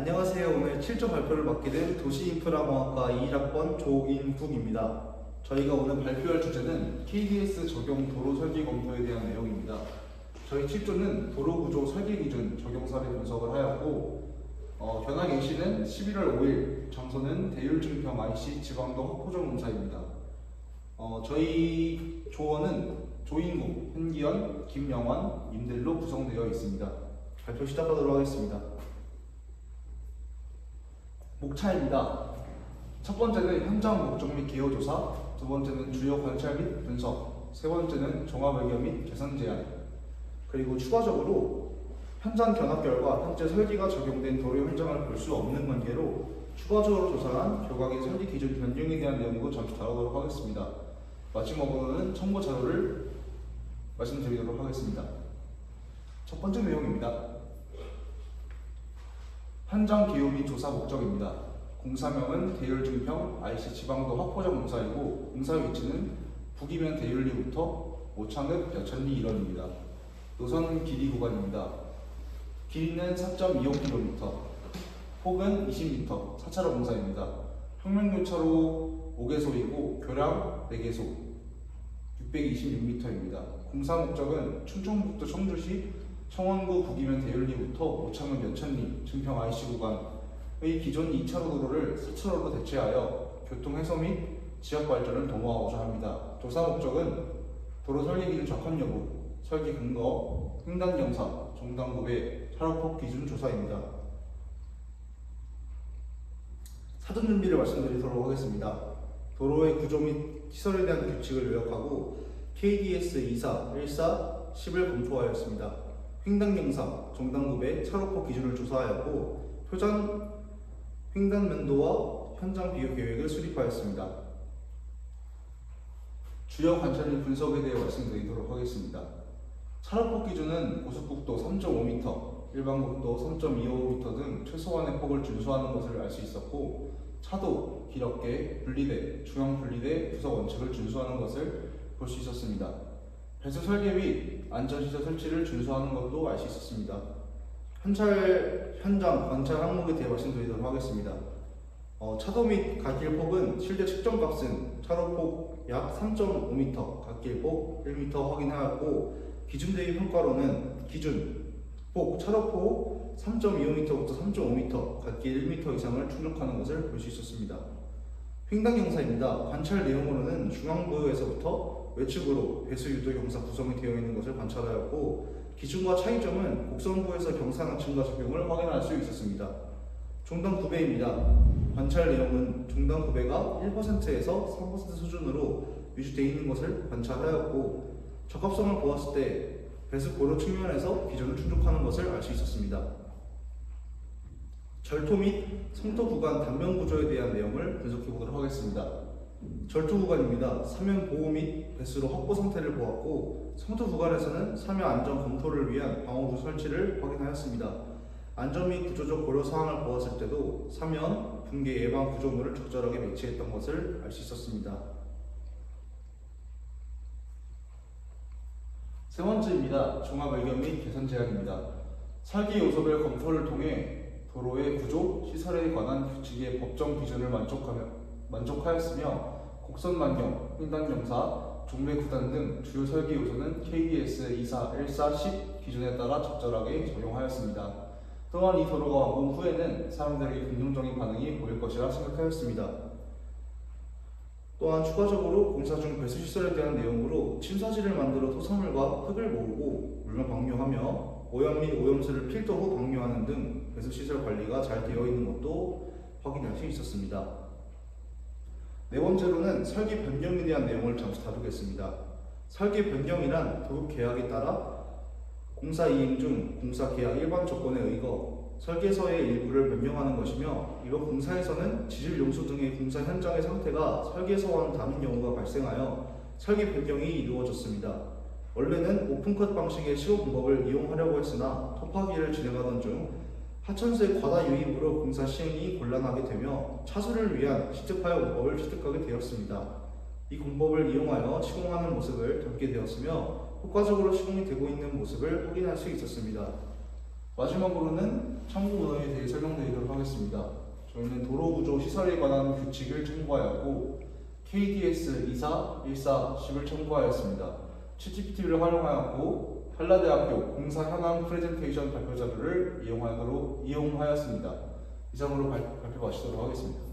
안녕하세요. 오늘 7조 발표를 맡게 된 도시인프라공학과 2학번 조인국입니다. 저희가 오늘 발표할 주제는 KDS 적용 도로 설계 검토에 대한 내용입니다. 저희 7조는 도로 구조 설계 기준 적용 사례 분석을 하였고 어, 견학 예시는 11월 5일, 장소는 대율증평 IC 지방도 확포정 공사입니다. 어, 저희 조원은 조인국, 현기현, 김영환, 임들로 구성되어 있습니다. 발표 시작하도록 하겠습니다. 목차입니다. 첫 번째는 현장 목적 및 기여 조사, 두 번째는 주요 관찰 및 분석, 세 번째는 종합 의견 및 개선 제안. 그리고 추가적으로 현장 견학 결과 현재 설계가 적용된 도로 현장을 볼 수 없는 관계로 추가적으로 조사한 교각의 설계 기준 변경에 대한 내용도 잠시 다루도록 하겠습니다. 마지막으로는 첨부 자료를 말씀드리도록 하겠습니다. 첫 번째 내용입니다. 현장 기후 및 조사 목적입니다. 공사명은 대율 증평 IC 지방도 확포적 공사이고 공사 위치는 북이면 대율리부터 오창읍 여천리 일원입니다. 노선 길이 구간입니다. 길이는 4.25km, 폭은 20m, 4차로 공사입니다. 평면교차로 5개소이고 교량 4개소, 626m입니다. 공사 목적은 충청북도 청주시 청원구 북이면 대율리부터 오창읍 여천리 증평 IC 구간의 기존 2차 로 도로를 4차로로 대체하여 교통 해소 및 지역 발전을 도모하고자 합니다. 조사 목적은 도로 설계 기준 적합 여부, 설계 근거, 횡단 경사, 종단구배, 차로폭 기준 조사입니다. 사전 준비를 말씀드리도록 하겠습니다. 도로의 구조 및 시설에 대한 규칙을 요약하고 KDS 24, 14, 10을 검토하였습니다. 횡단 경사, 종단구배, 차로폭 기준을 조사하였고 표전 횡단 면도와 현장 비교 계획을 수립하였습니다. 주요 관찰 및 분석에 대해 말씀드리도록 하겠습니다. 차로폭 기준은 고속국도 3.5m, 일반국도 3.25m 등 최소한의 폭을 준수하는 것을 알 수 있었고 차도, 길업계, 분리대, 중앙 분리대 부서 원칙을 준수하는 것을 볼 수 있었습니다. 배수 설계 및 안전시설 설치를 준수하는 것도 알 수 있었습니다. 현찰, 현장 관찰 항목에 대해 말씀드리도록 하겠습니다. 어, 차도 및 갓길 폭은 실제 측정 값은 차로 폭 약 3.5m, 갓길 폭 1m 확인하였고 기준 대비 평가로는 기준 폭 차로 폭 3.25m부터 3.5m, 갓길 1m 이상을 충족하는 것을 볼 수 있었습니다. 횡단 경사입니다. 관찰 내용으로는 중앙부에서부터 외측으로 배수 유도 경사 구성이 되어 있는 것을 관찰하였고 기준과 차이점은 곡선부에서 경사 낮춤과 적용을 확인할 수 있었습니다. 종단 구배입니다. 관찰 내용은 종단 구배가 1%에서 3% 수준으로 유지되어 있는 것을 관찰하였고 적합성을 보았을 때 배수 고려 측면에서 기준을 충족하는 것을 알 수 있었습니다. 절토 및 성토 구간 단면 구조에 대한 내용을 분석해 보도록 하겠습니다. 절토 구간입니다. 사면 보호 및 배수로 확보 상태를 보았고 성토 구간에서는 사면 안전 검토를 위한 방어구 설치를 확인하였습니다. 안전 및 구조적 고려 사항을 보았을 때도 사면 붕괴 예방 구조물을 적절하게 배치했던 것을 알 수 있었습니다. 세 번째입니다. 종합 의견 및 개선 제안입니다. 설계 요소별 검토를 통해 도로의 구조, 시설에 관한 규칙의 법정 기준을 만족하며, 만족하였으며 곡선 반경, 횡단 경사, 종래 구단 등 주요 설계 요소는 KDS 24, 14, 10 기준에 따라 적절하게 적용하였습니다. 또한 이 도로가 완공 후에는 사람들에게 긍정적인 반응이 보일 것이라 생각하였습니다. 또한 추가적으로 공사 중 배수 시설에 대한 내용으로 침사지를 만들어 토사물과 흙을 모으고 물만 방류하며 오염 및 오염수를 필터 후 방류하는 등 배수 시설 관리가 잘 되어 있는 것도 확인할 수 있었습니다. 네 번째로는 설계 변경에 대한 내용을 잠시 다루겠습니다. 설계 변경이란 도급 계약에 따라 공사 이행 중 공사 계약 일반 조건에 의거 설계서의 일부를 변경하는 것이며 이번 공사에서는 지질 용수 등의 공사 현장의 상태가 설계서와는 다른 경우가 발생하여 설계 변경이 이루어졌습니다. 원래는 오픈컷 방식의 시공 방법을 이용하려고 했으나 토파기를 진행하던 중 하천수의 과다 유입으로 공사 시행이 곤란하게 되며 차수를 위한 시특파열 공법을 취득하게 되었습니다. 이 공법을 이용하여 시공하는 모습을 담게 되었으며 효과적으로 시공이 되고 있는 모습을 확인할 수 있었습니다. 마지막으로는 참고 문헌에 대해 설명드리도록 저희는 도로구조 시설에 관한 규칙을 참고하였고 KDS 24, 14, 10을 참고하였습니다. 챗GPT를 활용하였고 한라대학교 공사 현황 프레젠테이션 발표 자료를 이용하도록 이용하였습니다. 이상으로 발, 발표 마치도록 하겠습니다.